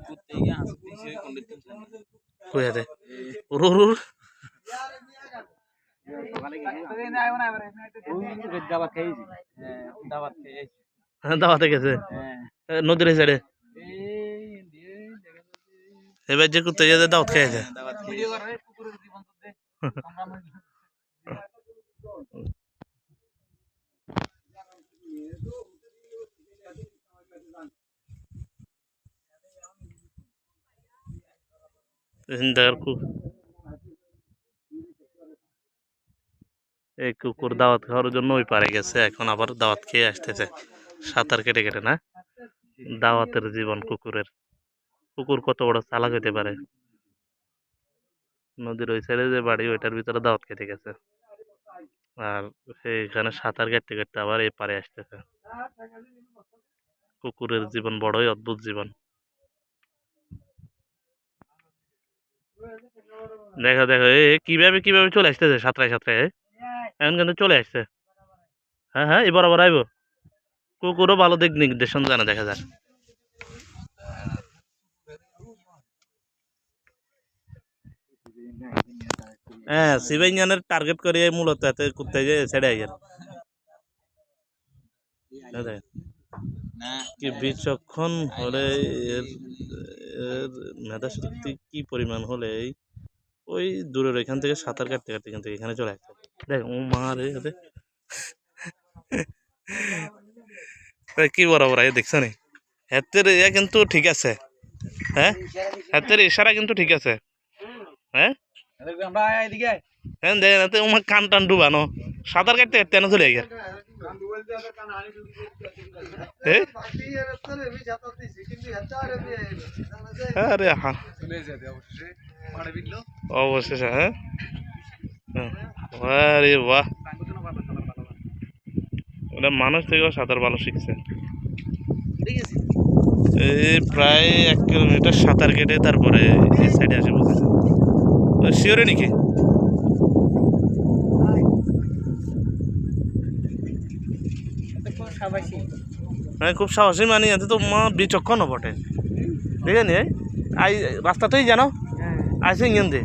কুত্তেকে হাসতে সে কোনদিন টেনশন নেই কই আছে রুর দাবাত খেয়েছি দাবাত খেয়েছি দাওয়াতে গেছে হ্যাঁ নদীর সাইডে এই দিয়ে দেখা যাচ্ছে এবার যে কুত্তে যেতে দাওয়াত খেয়েছে এই কুকুর দাওয়াত খাওয়ার জন্য ওই পারে গেছে, এখন আবার দাওয়াত খেয়ে আসতেছে। সাঁতার কেটে কেটে, না? দাওয়াতের জীবন কুকুরের। কুকুর কত বড় চালাক হইতে পারে? নদীর ওই সাইডে যে বাড়ি, ওইটার ভিতরে দাওয়াত খেতে গেছে। আর এখানে সাঁতার কাটতে কাটতে আবার এই পারে আসতেছে। কুকুরের জীবন বড়ই অদ্ভুত জীবন। দেখো দেখো এ এ কীভাবে কীভাবে চলে আসতেছে? সাঁতরায় সাঁতরায় এখন কিন্তু চলে আসছে। হ্যাঁ হ্যাঁ এবার আবার আইব। কুকুরও ভালো দিক নির্দেশন জানে দেখা যায় হ্যাঁ সিবাইয়ানের টার্গেট করে মূলত এতে কুত্তে যে ছেড়ে না কি বিচক্ষণ হলে এর এর মেধা শক্তি কি পরিমাণ হলে ওই দূরের এখান থেকে সাঁতার কাটতে কাটতে এখান থেকে এখানে চলে আসছে দেখ ও মা রে হাতে কি বরাবর আয় দেখছ নি? হাতের ইয়া কিন্তু ঠিক আছে। হ্যাঁ? হাতের ইশারা কিন্তু ঠিক আছে। হ্যাঁ? হ্যাঁ দেখ না তো আমার কান টান ডুবানো। সাঁতার কাটতে কাটতে চলে গেল হ্যাঁ? হ্যাঁ। বাহ। মানুষ থেকেও সাঁতার ভালো শিখছে। এই প্রায় এক কিলোমিটার সাঁতার কেটে তারপরে এই সাইডে আসে বসেছে শিওরে নাকি? সাবাসী। হ্যাঁ খুব সাহসী মানে এতে তো মা বিচক্ষণ বটে ঠিক আছে আই রাস্তাতেই জানো? আইসে ইঞ্জন দিয়ে